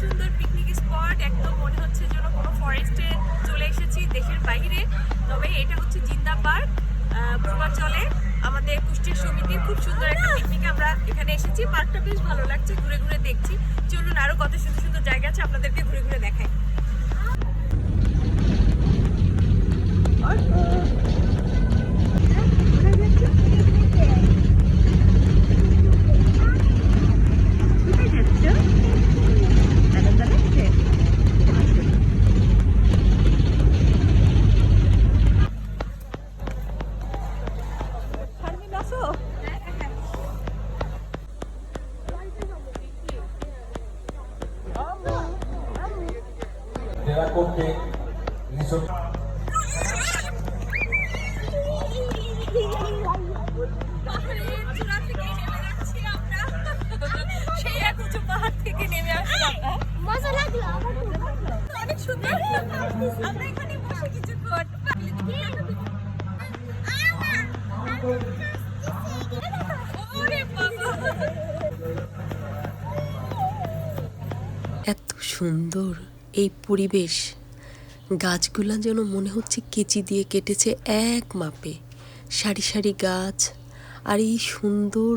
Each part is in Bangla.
সুন্দর পিকনিক স্পট একদম মনে হচ্ছে যেন কোনো ফরেস্টে চলে এসেছি দেশের বাইরে। তবে এটা হচ্ছে জিন্দা পার্ক পূর্বাঞ্চলে আমাদের কুষ্টির সমিতির খুব সুন্দর একটা পিকনিক আমরা এখানে এসেছি। পার্কটা বেশ ভালো লাগছে, ঘুরে ঘুরে দেখছি। চলুন আরও কত সুন্দর সুন্দর জায়গা আছে আপনাদেরকে ঘুরে ঘুরে দেখাই। এখানে বসে কিছুক্ষণ ওরে এত সুন্দর। এই পরিবেশ। গাছগুলো যেন মনে হচ্ছে কেচি দিয়ে কেটেছে এক মাপে। সারি সারি গাছ আর এই সুন্দর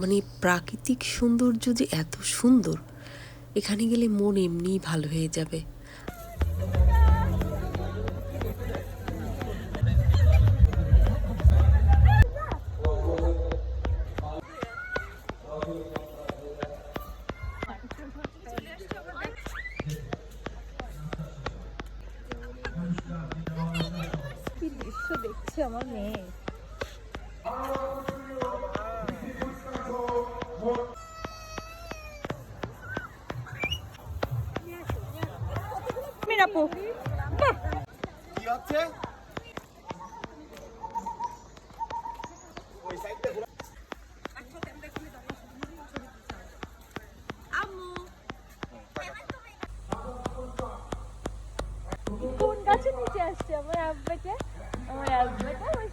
মানে প্রাকৃতিক সৌন্দর্য যে এত সুন্দর, এখানে গেলে মন এমনিই ভালো হয়ে যাবে। দেখছে আমার মেয়ে। কি হচ্ছে? কোন গাছের নিচে আসছে আমার আব্বাকে? আমার আব্বাটা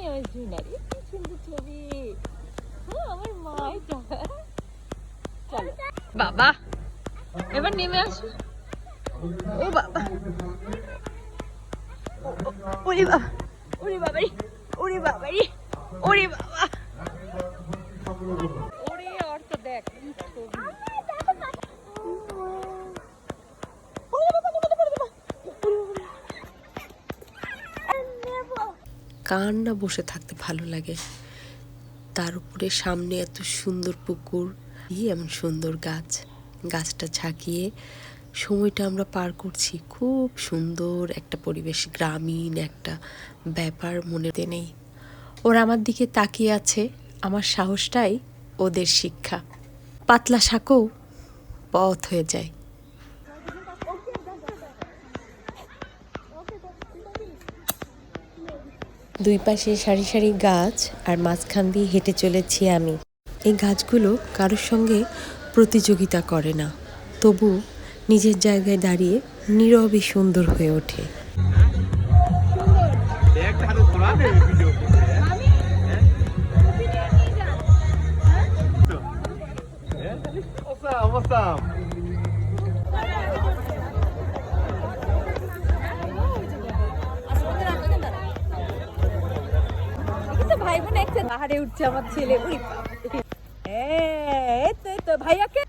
তুমি আমার জুনারি কি সুন্দর ছবি? হ্যাঁ আমার মা এটা। বাবা, এবার নেমে আসো। ও বাবা। ওরে বাবা। ওরে বাবারি ওরে বাবারি, ওরে বাবা ওরে অর্থ দেখ কি ছবি ওরে বাবা, নেমে যাব, ওরে বাবা। কার না বসে থাকতে ভালো লাগে। তার উপরে সামনে এত সুন্দর পুকুর এমন সুন্দর গাছ। গাছটা ঝাঁকিয়ে সময়টা আমরা পার করছি। খুব সুন্দর একটা পরিবেশ, গ্রামীণ একটা ব্যাপার মনেতে নেই। ওরা আমার দিকে তাকিয়ে আছে, আমার সাহসটাই ওদের শিক্ষা। পাতলা শাকও পথ হয়ে যায়। দুই পাশে সারি সারি গাছ আর মাঝখান দিয়ে হেঁটে চলেছি আমি। এই গাছগুলো কারোর সঙ্গে প্রতিযোগিতা করে না, তবু নিজের জায়গায় দাঁড়িয়ে নীরবে সুন্দর হয়ে ওঠে। হাতে ভাই বোন একসাথে পাহাড়ে উঠছে আমার ছেলে। ওই বাবারে। এ, এই তো, ভাইয়াকে?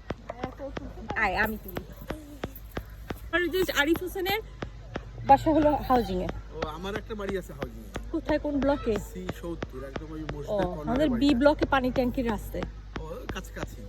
আয় আমি তুলি। আর যে আরিফ হোসেনের বাসা হলো হাউজিং এ ও আমার একটা বাড়ি আছে হাউজিং কোথায় কোন ব্লকে? সি সত্তর একদম ওই মসজিদের আমাদের বি ব্লকে পানি ট্যাঙ্কির রাস্তায়। ও কাছাকাছি।